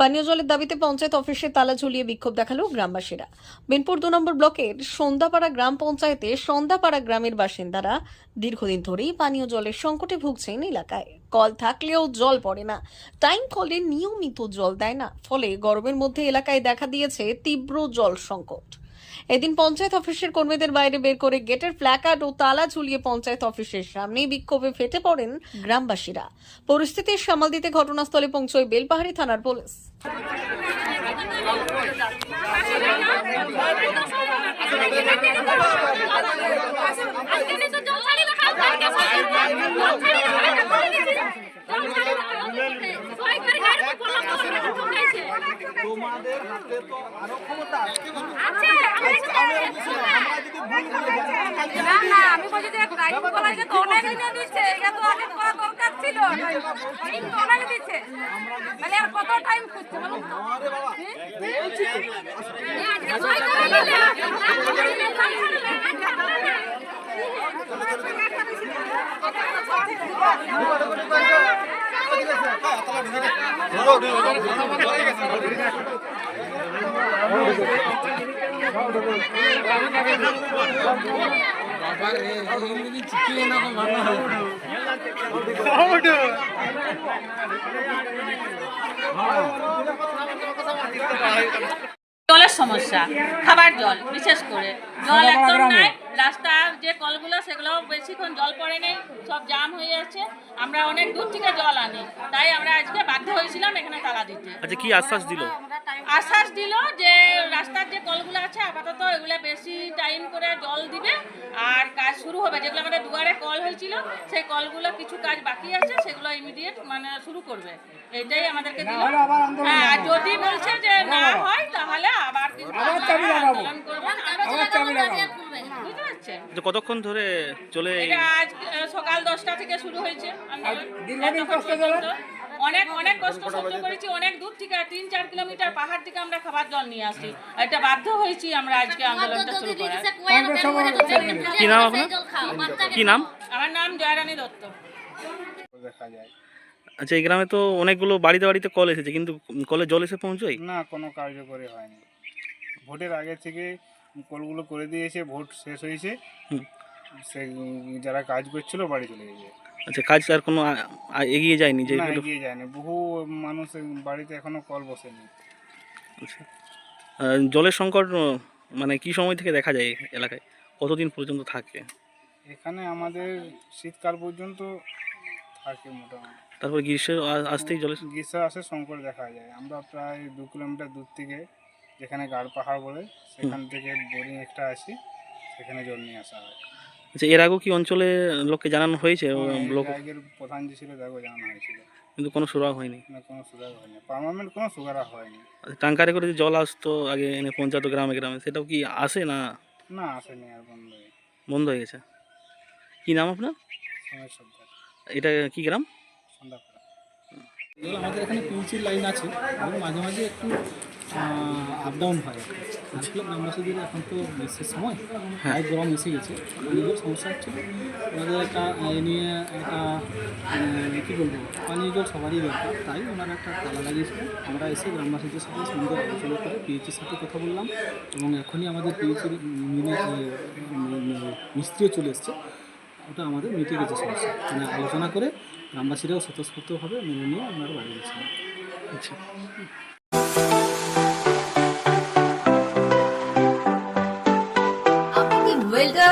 পানীয় জলের দাবিতে পঞ্চায়েত অফিসে তালা ঝুলিয়ে বিক্ষোভ দেখাল গ্রামবাসীরা। বিনপুর দু নম্বর ব্লকের সন্ধ্যাপাড়া গ্রাম পঞ্চায়েতে সন্ধ্যাপাড়া গ্রামের বাসিন্দারা দীর্ঘদিন ধরেই পানীয় জলের সংকটে ভুগছেন এলাকায়। কল থাকলেও জল পড়ে না। টাইম কলে নিয়মিত জল দেয় না। ফলে গরমের মধ্যে এলাকায় দেখা দিয়েছে তীব্র জল সংকট। এদিন পঞ্চায়েত অফিসের কর্মীদের বাইরে বের করে গেটের প্ল্যাকার্ড ও তালা ঝুলিয়ে পঞ্চায়েত অফিসের সামনেই বিক্ষোভে ফেটে পড়েন গ্রামবাসীরা। পরিস্থিতি সামাল দিতে ঘটনাস্থলে পৌঁছয় বেলপাহাড়ি থানার পুলিশ। তোমাদের হাতে তো আরও ক্ষমতা আছে না না আমি বলছি যে টাইম কলেজে তো অনেক এনে দিচ্ছে এটা তো আগে করা দরকার ছিল টাইম তো অনেক দিচ্ছে মানে আর কত টাইম খুঁজছে বলুন তো? জলের সমস্যা খাবার জল বিশেষ করে জল একদম নাই। রাস্তার যে কলগুলো সেগুলো বেশিক্ষণ জল পড়ে নেই সব জাম হয়ে যাচ্ছে। আমরা অনেক দূর থেকে জল আনি তাই আমরা আজকে বাধ্য হয়েছিলাম এখানে তালা দিতে। আচ্ছা কি আশ্বাস দিল? আশ্বাস দিল যে রাস্তার যে কলগুলো আছে আপাতত এগুলো বেশি টাইম করে জল দিবে আর কাজ শুরু হবে। যেগুলো আমাদের দুয়ারে কল হয়েছিল সেই কলগুলো কিছু কাজ বাকি আছে সেগুলো ইমিডিয়েট মানে শুরু করবে। এটাই আমাদেরকে দিল। হ্যাঁ আর যদি বলছে যে না হয় তাহলে আবার আমরা আন্দোলন করব। পারছেন যে কতক্ষণ ধরে চলে এটা আজ আহ, সকাল দশটা থেকে শুরু হয়েছে। আন্দোলন এতক্ষণ পর্যন্ত। অনেক অনেক কষ্ট সহ্য করেছি। অনেক দূর থেকে তিন চার কিলোমিটার পাহাড় থেকে আমরা খাবার জল নিয়ে আসি এটা বাধ্য হয়েছি আমরা আজকে আন্দোলনটা শুরু করার। কি নাম আপনার? কি নাম? আমার নাম জয়রানী দত্ত। দেখা যায় আচ্ছা এই গ্রামে তো অনেকগুলো বাড়িতে বাড়িতে কল এসেছে কিন্তু কলে জল এসে পৌঁছয়? না কোনো কার্যকরী হয়নি। ভোটের আগে থেকে কলগুলো করে দিয়েছে ভোট শেষ হয়েছে। সে যারা কাজ করছিল বাড়ি চলে গেছে। আচ্ছা কাজ আর কোনো আ- এগিয়ে যায়নি যে না এগিয়ে যায়নি। বহু মানুষ বাড়িতে এখনও কল বসেনি। আচ্ছা। আহ, জলের সংকট উম, মানে কি সময় থেকে দেখা যায় এলাকায়? কতদিন পর্যন্ত থাকে? এখানে আমাদের শীতকাল পর্যন্ত থাকে মোটামুটি। তারপর গ্রীষ্ম আ- আসতেই জলের গ্রীষ্ম আসে সংকট দেখা যায়। আমরা প্রায় দু কিলোমিটার দূর থেকে যেখানে গাড় পাহাড় বলে সেখান থেকে বোরিং একটা আসি সেখানে জল নিয়ে আসা হয়। আচ্ছা এর আগেও কি অঞ্চলে লোককে জানানো হয়েছে? হ্যাঁ, লোক আগের প্রধান যে ছিল তাকে জানানো হয়েছিল। কিন্তু কোনো সুরাগ হয়নি? না কোনো সুগার হয়নি। পার্মানেন্ট কোনো সুগার হয়নি। আচ্ছা, ট্যাঙ্কারে করে যে জল আসতো আগে এনে পঞ্চায়েত গ্রামে গ্রামে সেটাও কি আসে না? না আসেনি আর বন্ধ হয়ে বন্ধ হয়ে গেছে। কি নাম আপনার? এটা কি গ্রাম? সন্ধ্যাপাড়া আমাদের এখানে পিউচির লাইন আছে। মাঝে মাঝে একটু আপ ডাউন হয়। আসলে গ্রামবাসীদের এখন তো বেশি সময় হাই গরম এসে গেছে। পানীয় সমস্যা হচ্ছে ওনাদের একটা এ নিয়ে একটা মানে, কী বলব পানীয় জল সবারই দরকার। তাই ওনারা একটা তালা লাগিয়েছিল আমরা এসে গ্রামবাসীদের সাথে সুন্দর আলোচনা করে পিএইচির সাথে কথা বললাম এবং এখনই আমাদের পিএইচির মিনে মিস্ত্রিও চলে এসছে। ওটা আমাদের মিটে গেছে সমস্যা। মানে আলোচনা করে গ্রামবাসীরাও স্বতঃস্ফূর্তভাবে মেনে নিয়ে ওনারা বাড়ি গেছিলেন আচ্ছা।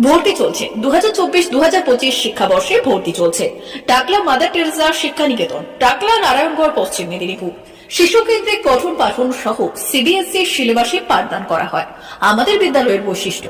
ভর্তি চলছে। দু হাজার চব্বিশ দু হাজার পঁচিশ শিক্ষাবর্ষে ভর্তি চলছে। টাকলা, মাদার টেরেসা শিক্ষা নিকেতন টাকলা, নারায়ণগড়, পশ্চিম মেদিনীপুর। শিশু কেন্দ্রিক পঠন পাঠন সহ সিবিএসই সিলেবাসে পাঠদান করা হয়। আমাদের বিদ্যালয়ের বৈশিষ্ট্য।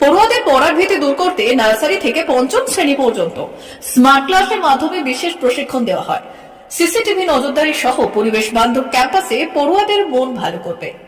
পড়ুয়াদের পড়ার ভীতি দূর করতে নার্সারি থেকে পঞ্চম শ্রেণি পর্যন্ত স্মার্ট ক্লাসের মাধ্যমে বিশেষ প্রশিক্ষণ দেওয়া হয়। সিসিটিভি নজরদারি সহ পরিবেশ বান্ধব ক্যাম্পাসে পড়ুয়াদের মন ভালো করবে।